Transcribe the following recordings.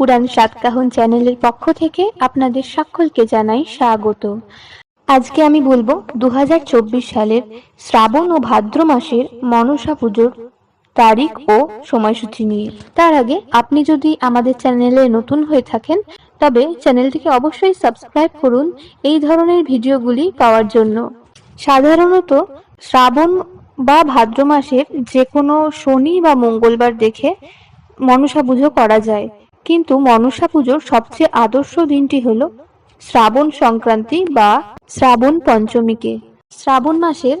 পুরাণ সাতকাহন চ্যানেলের পক্ষ থেকে আপনাদের সকলকে জানাই স্বাগত। আজকে আমি বলব দু হাজার চব্বিশ সালের শ্রাবণ ও ভাদ্র মাসের মনসা পুজোর তারিখ ও সময়সূচি নিয়ে। তার আগে আপনি যদি আমাদের চ্যানেলে নতুন হয়ে থাকেন, তবে চ্যানেলটিকে অবশ্যই সাবস্ক্রাইব করুন এই ধরনের ভিডিওগুলি পাওয়ার জন্য। সাধারণত শ্রাবণ বা ভাদ্র মাসের যে কোনো শনি বা মঙ্গলবার দেখে মনসা পুজো করা যায়। কিন্তু মনসা পুজোর সবচেয়ে আদর্শ দিনটি হলো শ্রাবণ সংক্রান্তি বা শ্রাবণ পঞ্চমীকে। শ্রাবণ মাসের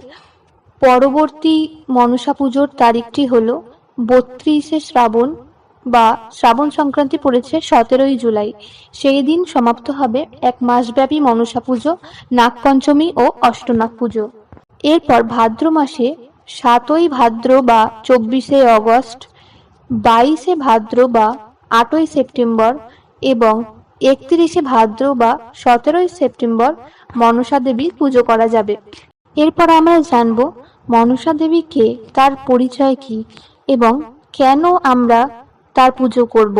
পরবর্তী মনসা পুজোর তারিখটি হল বত্রিশে শ্রাবণ বা শ্রাবণ সংক্রান্তি পড়েছে সতেরোই জুলাই। সেই দিন সমাপ্ত হবে এক মাসব্যাপী মনসা পুজো, নাগপঞ্চমী ও অষ্টনাগ পুজো। এরপর ভাদ্র মাসে সাতই ভাদ্র বা চব্বিশে অগস্ট, বাইশে ভাদ্র বা আটই সেপ্টেম্বর এবং একত্রিশে ভাদ্র বা সতেরোই সেপ্টেম্বর মনসা দেবীর পুজো করা যাবে। এরপর আমরা জানব মনসা দেবী কে, তার পরিচয় কি এবং কেন আমরা তার পুজো করব।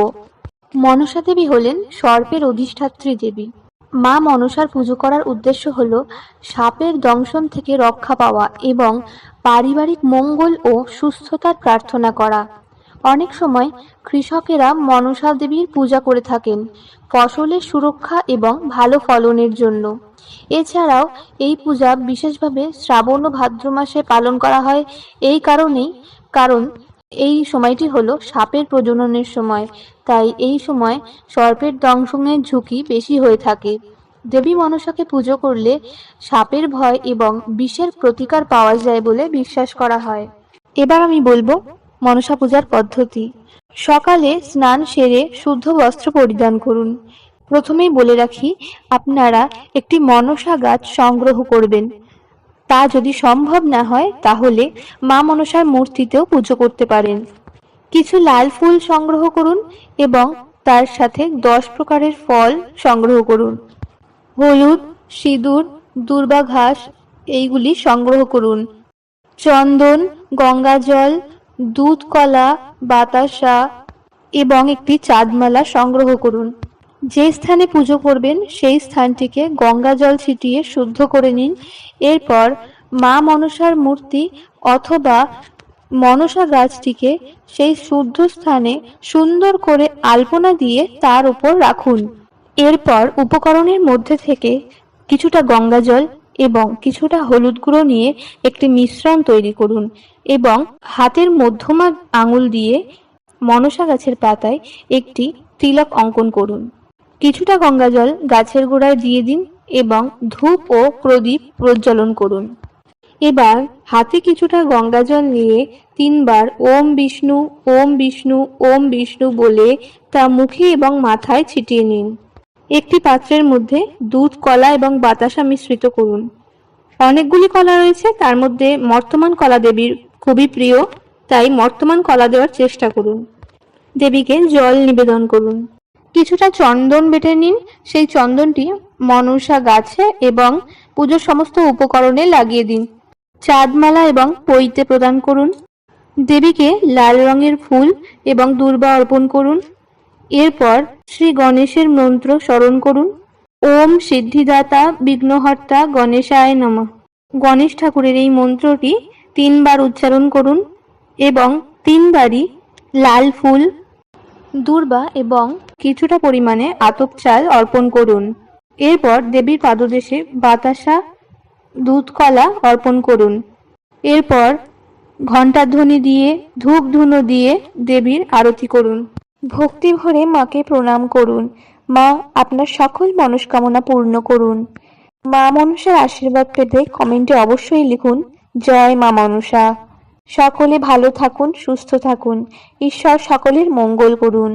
মনসা দেবী হলেন সর্পের অধিষ্ঠাত্রী দেবী। মা মনসার পুজো করার উদ্দেশ্য হল সাপের দংশন থেকে রক্ষা পাওয়া এবং পারিবারিক মঙ্গল ও সুস্থতার প্রার্থনা করা। অনেক সময় কৃষকেরা মনসা দেবীর পূজা করে থাকেন, ফসলের সুরক্ষা এবং ভালো ফলনের জন্য। এছাড়াও এই পূজা বিশেষভাবে শ্রাবণ ও ভাদ্র মাসে পালন করা হয় এই কারণেই, কারণ এই সময়টি হলো সাপের প্রজননের সময়, তাই এই সময় সর্পের দংশনের ঝুঁকি বেশি হয়ে থাকে। দেবী মনসাকে পুজো করলে সাপের ভয় এবং বিষের প্রতিকার পাওয়া যায় বলে বিশ্বাস করা হয়। এবার আমি বলব মনসা পূজার পদ্ধতি। সকালে স্নান সেরে শুদ্ধ বস্ত্র পরিধান করুন। প্রথমেই বলে রাখি, আপনারা একটি মনসা গাছ সংগ্রহ করবেন। তা যদি সম্ভব না হয়, তাহলে মা মনসার মূর্তিতেও পুজো করতে পারেন। কিছু লাল ফুল সংগ্রহ করুন এবং তার সাথে দশ প্রকারের ফল সংগ্রহ করুন। হলুদ, সিঁদুর দুর্বা ঘাস এইগুলি সংগ্রহ করুন। চন্দন গঙ্গা জল দুধ, কলা, বাতাসা এবং একটি চাঁদমালা সংগ্রহ করুন। যে স্থানে পুজো করবেন, সেই স্থানটিকে গঙ্গা জল ছিটিয়ে শুদ্ধ করে নিন। এরপর মা মনসার মূর্তি অথবা মনসা গাছটিকে সেই শুদ্ধ স্থানে সুন্দর করে আলপনা দিয়ে তার উপর রাখুন। এরপর উপকরণের মধ্যে থেকে কিছুটা গঙ্গা জল এবং কিছুটা হলুদ গুঁড়ো নিয়ে একটি মিশ্রণ তৈরি করুন এবং হাতের মধ্যমা আঙুল দিয়ে মনসা গাছের পাতায় একটি তিলক অঙ্কন করুন। কিছুটা গঙ্গা জল গাছের গোড়ায় দিয়ে দিন এবং ধূপ ও প্রদীপ প্রজ্বলন করুন। এবার হাতে কিছুটা গঙ্গা জল নিয়ে তিনবার ওম বিষ্ণু ওম বিষ্ণু ওম বিষ্ণু বলে তা মুখে এবং মাথায় ছিটিয়ে নিন। একটি পাত্রের মধ্যে দুধ, কলা এবং বাতাসা মিশ্রিত করুন। অনেকগুলি কলা রয়েছে, তার মধ্যে মর্তমান কলা দেবীর খুবই প্রিয়, তাই মর্তমান কলা দেওয়ার চেষ্টা করুন। দেবীকে জল নিবেদন করুন। কিছুটা চন্দন বেটে নিন। সেই চন্দনটি মনসা গাছে এবং পুজোর সমস্ত উপকরণে লাগিয়ে দিন। চাঁদমালা এবং পৈতে প্রদান করুন। দেবীকে লাল রঙের ফুল এবং দুর্বা অর্পণ করুন। এরপর শ্রী গণেশের মন্ত্র স্মরণ করুন। ওম সিদ্ধিদাতা বিঘ্নহর্তা গণেশায় নম। গণেশ ঠাকুরের এই মন্ত্রটি তিনবার উচ্চারণ করুন এবং তিনবারই লাল ফুল, দুর্বা এবং কিছুটা পরিমাণে আতপ চাল অর্পণ করুন। এরপর দেবীর পাদদেশে বাতাসা, দুধকলা অর্পণ করুন। এরপর ঘণ্টাধ্বনি দিয়ে ধূপ ধুনো দিয়ে দেবীর আরতি করুন। ভক্তি ভরে মাকে প্রণাম করুন। মা, আপনার সকল মনস্কামনা পূর্ণ করুন। মা মনসার আশীর্বাদ পেতে কমেন্টে অবশ্যই লিখুন, জয় মা মনসা। সকলে ভালো থাকুন, সুস্থ থাকুন। ঈশ্বর সকলের মঙ্গল করুন।